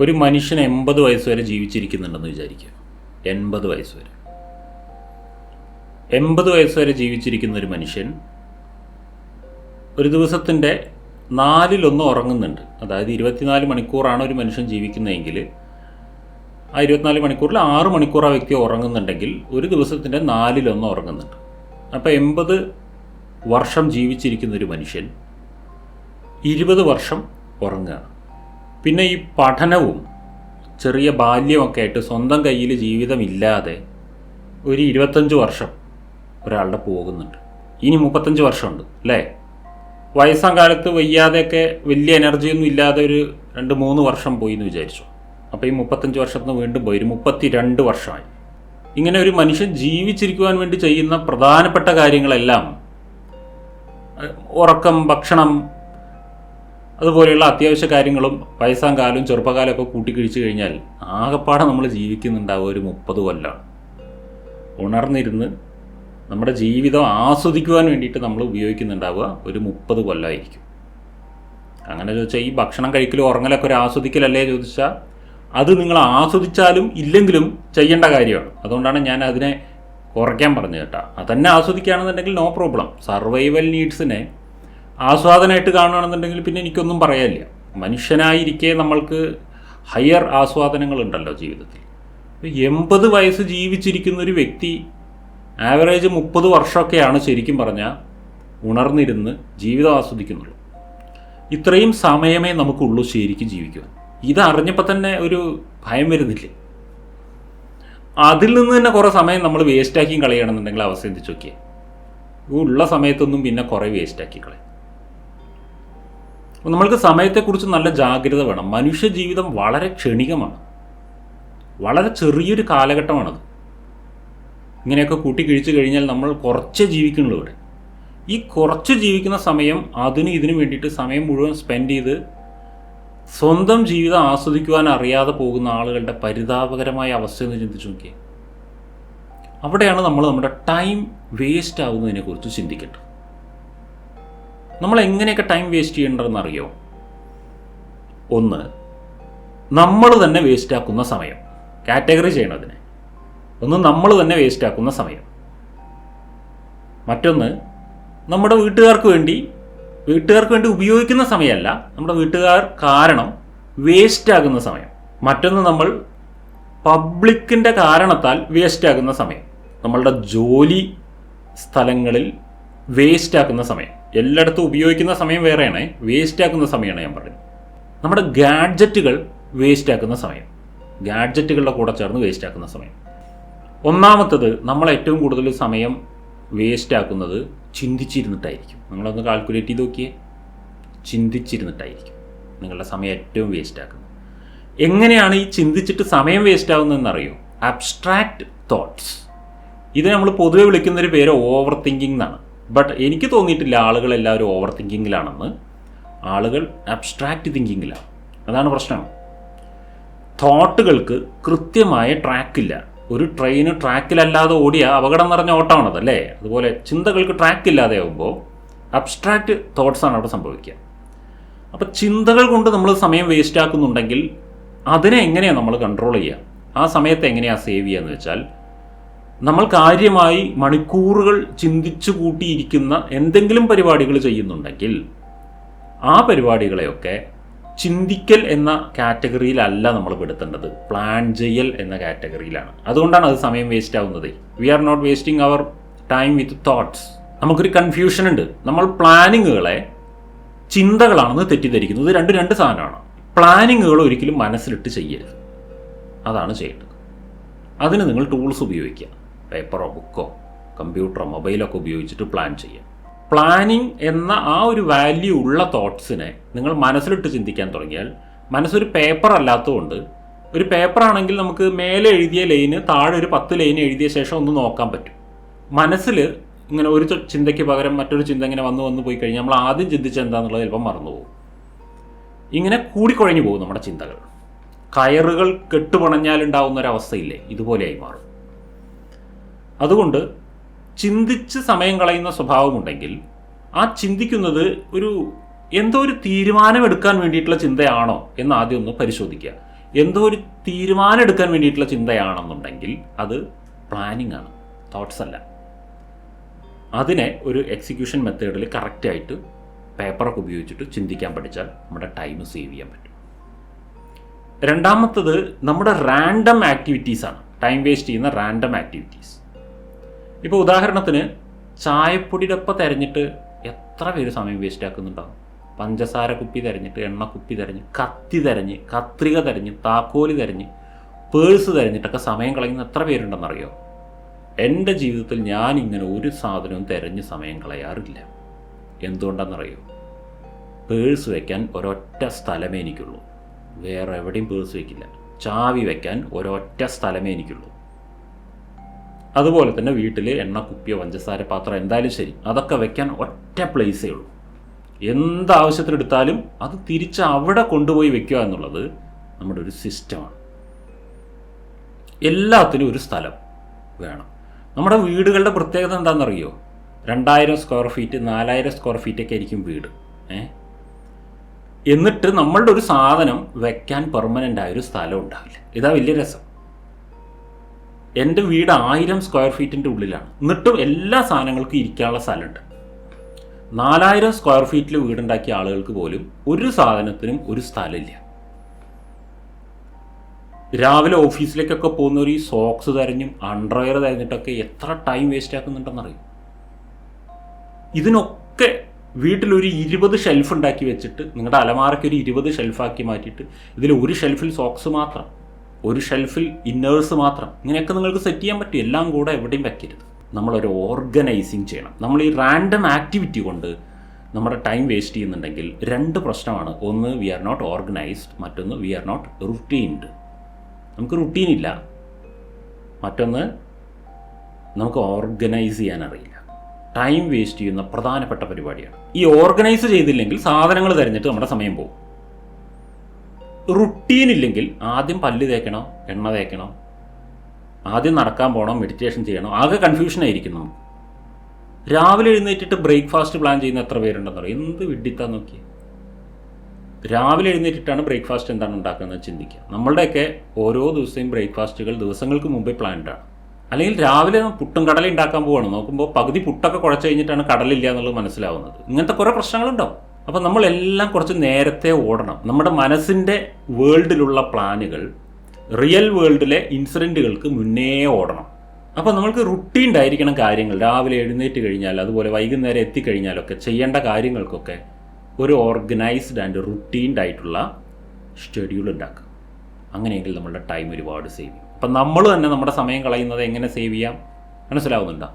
ഒരു മനുഷ്യൻ എൺപത് വയസ്സ് വരെ ജീവിച്ചിരിക്കുന്നുണ്ടെന്ന് വിചാരിക്കുക. എൺപത് വയസ്സ് വരെ. എൺപത് വയസ്സ് വരെ ജീവിച്ചിരിക്കുന്ന ഒരു മനുഷ്യൻ ഒരു ദിവസത്തിന്റെ നാലിലൊന്ന് ഉറങ്ങുന്നുണ്ട്. അതായത് ഇരുപത്തിനാല് മണിക്കൂറാണ് ഒരു മനുഷ്യൻ ജീവിക്കുന്നതെങ്കിൽ ആ ഇരുപത്തിനാല് മണിക്കൂറിൽ ആറ് മണിക്കൂർ ആ വ്യക്തി ഉറങ്ങുന്നുണ്ടെങ്കിൽ ഒരു ദിവസത്തിന്റെ നാലിലൊന്ന് ഉറങ്ങുന്നുണ്ട്. അപ്പോൾ എൺപത് വർഷം ജീവിച്ചിരിക്കുന്ന ഒരു മനുഷ്യൻ ഇരുപത് വർഷം ഉറങ്ങുകയാണ് പിന്നെ ഈ പഠനവും ചെറിയ ബാല്യമൊക്കെ ആയിട്ട് സ്വന്തം കയ്യിൽ ജീവിതമില്ലാതെ ഒരു ഇരുപത്തഞ്ച് വർഷം ഒരാളുടെ പോകുന്നുണ്ട്. ഇനി മുപ്പത്തഞ്ച് വർഷമുണ്ട് അല്ലേ? വയസ്സാം കാലത്ത് വയ്യാതെയൊക്കെ വലിയ എനർജിയൊന്നും ഇല്ലാതെ ഒരു രണ്ട് മൂന്ന് വർഷം പോയി എന്ന് വിചാരിച്ചു. അപ്പോൾ ഈ മുപ്പത്തഞ്ച് വർഷത്തിന് വീണ്ടും പോയി ഒരു മുപ്പത്തി രണ്ട് വർഷമായി. ഇങ്ങനെ ഒരു മനുഷ്യൻ ജീവിച്ചിരിക്കുവാൻ വേണ്ടി ചെയ്യുന്ന പ്രധാനപ്പെട്ട കാര്യങ്ങളെല്ലാം ഉറക്കം ഭക്ഷണം അതുപോലെയുള്ള അത്യാവശ്യ കാര്യങ്ങളും വയസ്സാം കാലവും ചെറുപ്പകാലമൊക്കെ കൂട്ടിക്കിഴിച്ച് കഴിഞ്ഞാൽ ആകെപ്പാടെ നമ്മൾ ജീവിക്കുന്നുണ്ടാവുക ഒരു മുപ്പത് കൊല്ലമാണ് ഉണർന്നിരുന്ന് നമ്മുടെ ജീവിതം ആസ്വദിക്കുവാൻ വേണ്ടിയിട്ട് നമ്മൾ ഉപയോഗിക്കുന്നുണ്ടാവുക ഒരു മുപ്പത് കൊല്ലമായിരിക്കും അങ്ങനെ ചോദിച്ചാൽ ഈ ഭക്ഷണം കഴിക്കലും ഉറങ്ങലൊക്കെ ഒരു ആസ്വദിക്കലല്ലേ? ചോദിച്ചാൽ അത് നിങ്ങൾ ആസ്വദിച്ചാലും ഇല്ലെങ്കിലും ചെയ്യേണ്ട കാര്യമാണ്. അതുകൊണ്ടാണ് ഞാൻ അതിനെ കുറയ്ക്കാൻ പറഞ്ഞു കേട്ടോ. അതന്നെ ആസ്വദിക്കുകയാണെന്നുണ്ടെങ്കിൽ നോ പ്രോബ്ലം സർവൈവൽ നീഡ്സിനെ ആസ്വാദനമായിട്ട് കാണുകയാണെന്നുണ്ടെങ്കിൽ പിന്നെ എനിക്കൊന്നും പറയാനില്ല. മനുഷ്യനായിരിക്കെ നമ്മൾക്ക് ഹയർ ആസ്വാദനങ്ങളുണ്ടല്ലോ ജീവിതത്തിൽ. എൺപത് വയസ്സ് ജീവിച്ചിരിക്കുന്ന ഒരു വ്യക്തി ആവറേജ് മുപ്പത് വർഷമൊക്കെയാണ് ശരിക്കും പറഞ്ഞാൽ ഉണർന്നിരുന്ന് ജീവിതം ആസ്വദിക്കുന്നുള്ളൂ. ഇത്രയും സമയമേ നമുക്കുള്ളൂ ശരിക്കും ജീവിക്കുവാൻ. ഇതറിഞ്ഞപ്പോൾ തന്നെ ഒരു ഭയം വരുന്നില്ലേ? അതിൽ നിന്ന് തന്നെ കുറേ സമയം നമ്മൾ വേസ്റ്റാക്കിയും കളയണമെന്നുണ്ടെങ്കിൽ അവസ്ഥ ചിന്തിച്ച് ഉള്ള സമയത്തൊന്നും പിന്നെ കുറേ വേസ്റ്റാക്കി കളയും. അപ്പോൾ നമ്മൾക്ക് സമയത്തെക്കുറിച്ച് നല്ല ജാഗ്രത വേണം. മനുഷ്യ ജീവിതം വളരെ ക്ഷണികമാണ്. വളരെ ചെറിയൊരു കാലഘട്ടമാണത്. ഇങ്ങനെയൊക്കെ കൂട്ടി കിഴിച്ചു കഴിഞ്ഞാൽ നമ്മൾ കുറച്ച് ജീവിക്കുന്നുള്ളൂ ഇവിടെ. ഈ കുറച്ച് ജീവിക്കുന്ന സമയം അതിന് ഇതിനു വേണ്ടിയിട്ട് സമയം മുഴുവൻ സ്പെൻഡ് ചെയ്ത് സ്വന്തം ജീവിതം ആസ്വദിക്കുവാൻ അറിയാതെ പോകുന്ന ആളുകളുടെ പരിതാപകരമായ അവസ്ഥ എന്ന് ചിന്തിച്ചു നോക്കിയേ. അവിടെയാണ് നമ്മൾ നമ്മുടെ ടൈം വേസ്റ്റ് ആവുന്നതിനെക്കുറിച്ച് ചിന്തിക്കേണ്ടത്. നമ്മൾ എങ്ങനെയൊക്കെ ടൈം വേസ്റ്റ് ചെയ്യേണ്ടതെന്ന് അറിയോ ഒന്ന് നമ്മൾ തന്നെ വേസ്റ്റ് ആക്കുന്ന സമയം. കാറ്റഗറി ചെയ്യണതിനെ ഒന്ന് നമ്മൾ തന്നെ വേസ്റ്റ് ആക്കുന്ന സമയം. മറ്റൊന്ന് നമ്മുടെ വീട്ടുകാർക്ക് വേണ്ടി വീട്ടുകാർക്ക് വേണ്ടി ഉപയോഗിക്കുന്ന സമയമല്ല നമ്മുടെ വീട്ടുകാർ കാരണം വേസ്റ്റ് ആകുന്ന സമയം. മറ്റൊന്ന് നമ്മൾ പബ്ലിക്കിന്റെ കാരണത്താൽ വേസ്റ്റ് ആകുന്ന സമയം. നമ്മളുടെ ജോലി സ്ഥലങ്ങളിൽ വേസ്റ്റ് ആക്കുന്ന സമയം. എല്ലായിടത്തും ഉപയോഗിക്കുന്ന സമയം വേറെയാണ്. വേസ്റ്റ് ആക്കുന്ന സമയമാണ് ഞാൻ പറയുന്നത് നമ്മുടെ ഗാഡ്ജറ്റുകൾ വേസ്റ്റ് ആക്കുന്ന സമയം. ഗാഡ്ജറ്റുകളുടെ കൂടെ ചേർന്ന് വേസ്റ്റ് ആക്കുന്ന സമയം. ഒന്നാമത്തത് നമ്മൾ ഏറ്റവും കൂടുതൽ സമയം വേസ്റ്റ് ആക്കുന്നത് ചിന്തിച്ചിരുന്നിട്ടായിരിക്കും. നിങ്ങളൊന്ന് കാൽക്കുലേറ്റ് ചെയ്ത് നോക്കിയേ. ചിന്തിച്ചിരുന്നിട്ടായിരിക്കും നിങ്ങളുടെ സമയം ഏറ്റവും വേസ്റ്റ് ആക്കുന്നത്. എങ്ങനെയാണ് ഈ ചിന്തിച്ചിട്ട് സമയം വേസ്റ്റ് ആവുന്നതെന്നറിയോ? അബ്സ്ട്രാക്റ്റ് തോട്ട്സ് ഇത് നമ്മൾ പൊതുവെ വിളിക്കുന്നൊരു പേര് ഓവർ തിങ്കിങ് എന്നാണ്. ബട്ട് എനിക്ക് തോന്നിയിട്ടില്ല ആളുകൾ എല്ലാവരും ഓവർ തിങ്കിങ്ങിലാണെന്ന് ആളുകൾ അബ്സ്ട്രാക്റ്റ് തിങ്കിങ്ങിലാണ് അതാണ് പ്രശ്നം. തോട്ടുകൾക്ക് കൃത്യമായ ട്രാക്കില്ല ഒരു ട്രെയിന് ട്രാക്കിലല്ലാതെ ഓടിയ അപകടം നിറഞ്ഞ ഓട്ടമാണത് അല്ലേ? അതുപോലെ ചിന്തകൾക്ക് ട്രാക്കില്ലാതെ ആകുമ്പോൾ അബ്സ്ട്രാക്റ്റ് തോട്ട്സാണ് അവിടെ സംഭവിക്കുക. അപ്പോൾ ചിന്തകൾ കൊണ്ട് നമ്മൾ സമയം വേസ്റ്റ് ആക്കുന്നുണ്ടെങ്കിൽ അതിനെ എങ്ങനെയാണ് നമ്മൾ കൺട്രോൾ ചെയ്യുക? ആ സമയത്ത് എങ്ങനെയാണ് സേവ് ചെയ്യുക എന്ന് വെച്ചാൽ നമ്മൾ കാര്യമായി മണിക്കൂറുകൾ ചിന്തിച്ചു കൂട്ടിയിരിക്കുന്ന എന്തെങ്കിലും പരിപാടികൾ ചെയ്യുന്നുണ്ടെങ്കിൽ ആ പരിപാടികളെയൊക്കെ ചിന്തിക്കൽ എന്ന കാറ്റഗറിയിലല്ല നമ്മൾ പെടുത്തേണ്ടത്. പ്ലാൻ ചെയ്യൽ എന്ന കാറ്റഗറിയിലാണ്. അതുകൊണ്ടാണ് അത് സമയം വേസ്റ്റ് ആവുന്നത്. We are not wasting our time with thoughts നമുക്കൊരു കൺഫ്യൂഷൻ ഉണ്ട്. നമ്മൾ പ്ലാനിങ്ങുകളെ ചിന്തകളാണെന്ന് തെറ്റിദ്ധരിക്കുന്നത് രണ്ട് രണ്ട് സാധനമാണ്. പ്ലാനിങ്ങുകൾ ഒരിക്കലും മനസ്സിലിട്ട് ചെയ്യരുത്. അതാണ് ചെയ്യേണ്ടത്. അതിന് നിങ്ങൾ ടൂൾസ് ഉപയോഗിക്കുക. പേപ്പറോ ബുക്കോ കമ്പ്യൂട്ടറോ മൊബൈലോ ഒക്കെ ഉപയോഗിച്ചിട്ട് പ്ലാൻ ചെയ്യുക പ്ലാനിങ് എന്ന ആ ഒരു വാല്യൂ ഉള്ള തോട്ട്സിനെ നിങ്ങൾ മനസ്സിലിട്ട് ചിന്തിക്കാൻ തുടങ്ങിയാൽ മനസ്സൊരു പേപ്പർ അല്ലാത്തതുകൊണ്ട് ഒരു പേപ്പർ ആണെങ്കിൽ നമുക്ക് മേലെ എഴുതിയ ലൈന് താഴെ ഒരു പത്ത് ലൈൻ എഴുതിയ ശേഷം ഒന്ന് നോക്കാൻ പറ്റും. മനസ്സിൽ ഇങ്ങനെ ഒരു ചിന്തയ്ക്ക് പകരം മറ്റൊരു ചിന്ത ഇങ്ങനെ വന്ന് വന്ന് പോയി കഴിഞ്ഞാൽ നമ്മൾ ആദ്യം ചിന്തിച്ച എന്താണെന്നുള്ളത് ചിലപ്പോൾ മറന്നുപോകും ഇങ്ങനെ കൂടിക്കുഴഞ്ഞു പോകും നമ്മുടെ ചിന്തകൾ. കയറുകൾ കെട്ടുപണഞ്ഞാലുണ്ടാവുന്ന ഒരവസ്ഥയില്ലേ ഇതുപോലെയായി മാറും. അതുകൊണ്ട് ചിന്തിച്ച് സമയം കളയുന്ന സ്വഭാവമുണ്ടെങ്കിൽ ആ ചിന്തിക്കുന്നത് ഒരു എന്തോ ഒരു തീരുമാനമെടുക്കാൻ വേണ്ടിയിട്ടുള്ള ചിന്തയാണോ എന്ന് ആദ്യം ഒന്ന് പരിശോധിക്കുക. എന്തോ ഒരു തീരുമാനം എടുക്കാൻ വേണ്ടിയിട്ടുള്ള ചിന്തയാണെന്നുണ്ടെങ്കിൽ അത് പ്ലാനിങ് ആണ് തോട്ട്സ് അല്ല. അതിനെ ഒരു എക്സിക്യൂഷൻ മെത്തേഡിൽ കറക്റ്റായിട്ട് പേപ്പറൊക്കെ ഉപയോഗിച്ചിട്ട് ചിന്തിക്കാൻ പഠിച്ചാൽ നമ്മുടെ ടൈം സേവ് ചെയ്യാൻ പറ്റും. രണ്ടാമത്തത് നമ്മുടെ റാൻഡം ആക്ടിവിറ്റീസാണ് ടൈം വേസ്റ്റ് ചെയ്യുന്ന റാൻഡം ആക്ടിവിറ്റീസ് ഇപ്പോൾ ഉദാഹരണത്തിന് ചായപ്പൊടിയുടെപ്പം തിരഞ്ഞിട്ട് എത്ര പേര് സമയം വേസ്റ്റ് ആക്കുന്നുണ്ടാവും? പഞ്ചസാര കുപ്പി തിരഞ്ഞിട്ട് എണ്ണ കുപ്പി തിരഞ്ഞ് കത്തി തിരഞ്ഞ് കത്രിക തിരഞ്ഞ് താക്കോൽ തിരഞ്ഞ് പേഴ്സ് തിരഞ്ഞിട്ടൊക്കെ സമയം കളയുന്ന എത്ര പേരുണ്ടെന്നറിയോ? എന്റെ ജീവിതത്തിൽ ഞാൻ ഇങ്ങനെ ഒരു സാധനവും തിരഞ്ഞ് സമയം കളയാറില്ല. എന്തുകൊണ്ടാണെന്നറിയോ പേഴ്സ് വയ്ക്കാൻ ഒരൊറ്റ സ്ഥലമേ എനിക്കുള്ളൂ. വേറെ എവിടെയും പേഴ്സ് വയ്ക്കില്ല ചാവി വയ്ക്കാൻ ഒരൊറ്റ സ്ഥലമേ എനിക്കുള്ളൂ. അതുപോലെ തന്നെ വീട്ടിൽ എണ്ണ കുപ്പിയോ പഞ്ചസാര പാത്രം എന്തായാലും ശരി. അതൊക്കെ വെക്കാൻ ഒറ്റ പ്ലേസേ ഉള്ളൂ. എന്താവശ്യത്തിനെടുത്താലും അത് തിരിച്ച് അവിടെ കൊണ്ടുപോയി വെക്കുക എന്നുള്ളത് നമ്മുടെ ഒരു സിസ്റ്റമാണ് എല്ലാത്തിനും ഒരു സ്ഥലം വേണം. നമ്മുടെ വീടുകളുടെ പ്രത്യേകത എന്താണെന്നറിയോ? രണ്ടായിരം സ്ക്വയർ ഫീറ്റ് നാലായിരം സ്ക്വയർ ഫീറ്റൊക്കെ ആയിരിക്കും വീട്. ഏ? എന്നിട്ട് നമ്മളുടെ ഒരു സാധനം വെക്കാൻ പെർമനന്റ് ആയ ഒരു സ്ഥലം ഉണ്ടാവില്ല. ഇതാ വലിയ രസം. എന്റെ വീട് ആയിരം സ്ക്വയർ ഫീറ്റിന്റെ ഉള്ളിലാണ്. എന്നിട്ടും എല്ലാ സാധനങ്ങൾക്കും ഇരിക്കാനുള്ള സ്ഥലമുണ്ട്. നാലായിരം സ്ക്വയർ ഫീറ്റിൽ വീടുണ്ടാക്കിയ ആളുകൾക്ക് പോലും ഒരു സാധനത്തിനും ഒരു സ്ഥലമില്ല. രാവിലെ ഓഫീസിലേക്കൊക്കെ പോകുന്നവർ ഈ സോക്സ് തരഞ്ഞും അണ്ടർവെയർ തരഞ്ഞിട്ടൊക്കെ എത്ര ടൈം വേസ്റ്റ് ആക്കുന്നുണ്ടെന്നറിയും? ഇതിനൊക്കെ വീട്ടിലൊരു ഇരുപത് ഷെൽഫ് ഉണ്ടാക്കി വെച്ചിട്ട് നിങ്ങളുടെ അലമാരയ്ക്ക് ഒരു ഇരുപത് ഷെൽഫാക്കി മാറ്റിയിട്ട് ഇതിൽ ഒരു ഷെൽഫിൽ സോക്സ് മാത്രം. ഒരു ഷെൽഫിൽ ഇന്നേഴ്സ് മാത്രം. ഇങ്ങനെയൊക്കെ നിങ്ങൾക്ക് സെറ്റ് ചെയ്യാൻ പറ്റും. എല്ലാം കൂടെ എവിടെയും വെക്കരുത്. നമ്മളൊരു ഓർഗനൈസിങ് ചെയ്യണം. നമ്മൾ ഈ റാൻഡം ആക്ടിവിറ്റി കൊണ്ട് നമ്മുടെ ടൈം വേസ്റ്റ് ചെയ്യുന്നുണ്ടെങ്കിൽ രണ്ട് പ്രശ്നമാണ്. ഒന്ന് വി ആർ നോട്ട് ഓർഗനൈസ്ഡ് മറ്റൊന്ന് വി ആർ നോട്ട് റുട്ടീൻഡ് നമുക്ക് റുട്ടീൻ ഇല്ല. മറ്റൊന്ന് നമുക്ക് ഓർഗനൈസ് ചെയ്യാൻ അറിയില്ല. ടൈം വേസ്റ്റ് ചെയ്യുന്ന പ്രധാനപ്പെട്ട പരിപാടിയാണ്. ഈ ഓർഗനൈസ് ചെയ്തില്ലെങ്കിൽ സാധനങ്ങൾ തിരഞ്ഞിട്ട് നമ്മുടെ സമയം പോകും. റുട്ടീൻ ഇല്ലെങ്കിൽ ആദ്യം പല്ല് തേക്കണോ എണ്ണ തേക്കണോ ആദ്യം നടക്കാൻ പോകണം മെഡിറ്റേഷൻ ചെയ്യണം ആകെ കൺഫ്യൂഷൻ ആയിരിക്കും നമുക്ക്. രാവിലെ എഴുന്നേറ്റിട്ട് ബ്രേക്ക്ഫാസ്റ്റ് പ്ലാൻ ചെയ്യുന്ന എത്ര പേരുണ്ടെന്ന് പറയും എന്ത് വിഡിത്താ നോക്കി രാവിലെ എഴുന്നേറ്റിട്ടാണ് ബ്രേക്ക്ഫാസ്റ്റ് എന്താണ് ഉണ്ടാക്കുന്നത് ചിന്തിക്കുക. നമ്മളുടെയൊക്കെ ഓരോ ദിവസവും ബ്രേക്ക്ഫാസ്റ്റുകൾ ദിവസങ്ങൾക്ക് മുമ്പേ പ്ലാൻഡാണ് അല്ലെങ്കിൽ രാവിലെ പുട്ടും കടല ഉണ്ടാക്കാൻ പോവാണ്. നോക്കുമ്പോൾ പകുതി പുട്ടൊക്കെ കുഴച്ച് കഴിഞ്ഞിട്ടാണ് കടലില്ല എന്നുള്ളത് മനസ്സിലാവുന്നത്. ഇങ്ങനത്തെ കുറേ പ്രശ്നങ്ങളുണ്ടാവും. അപ്പോൾ നമ്മളെല്ലാം കുറച്ച് നേരത്തെ ഓടണം. നമ്മുടെ മനസ്സിന്റെ വേൾഡിലുള്ള പ്ലാനുകൾ റിയൽ വേൾഡിലെ ഇൻസിഡന്റുകൾക്ക് മുന്നേ ഓടണം. അപ്പോൾ നമ്മൾക്ക് റുട്ടീൻ ആയിരിക്കണം കാര്യങ്ങൾ. രാവിലെ എഴുന്നേറ്റ് കഴിഞ്ഞാൽ അതുപോലെ വൈകുന്നേരം എത്തിക്കഴിഞ്ഞാലൊക്കെ ചെയ്യേണ്ട കാര്യങ്ങൾക്കൊക്കെ ഒരു ഓർഗനൈസ്ഡ് ആൻഡ് റുട്ടീൻഡ് ആയിട്ടുള്ള ഷെഡ്യൂൾ ഉണ്ടാക്കുക. അങ്ങനെയെങ്കിൽ നമ്മളുടെ ടൈം ഒരുപാട് സേവ് ചെയ്യും. അപ്പം നമ്മൾ തന്നെ നമ്മുടെ സമയം കളയുന്നത് എങ്ങനെ സേവ് ചെയ്യാം? മനസ്സിലാവുന്നുണ്ടോ?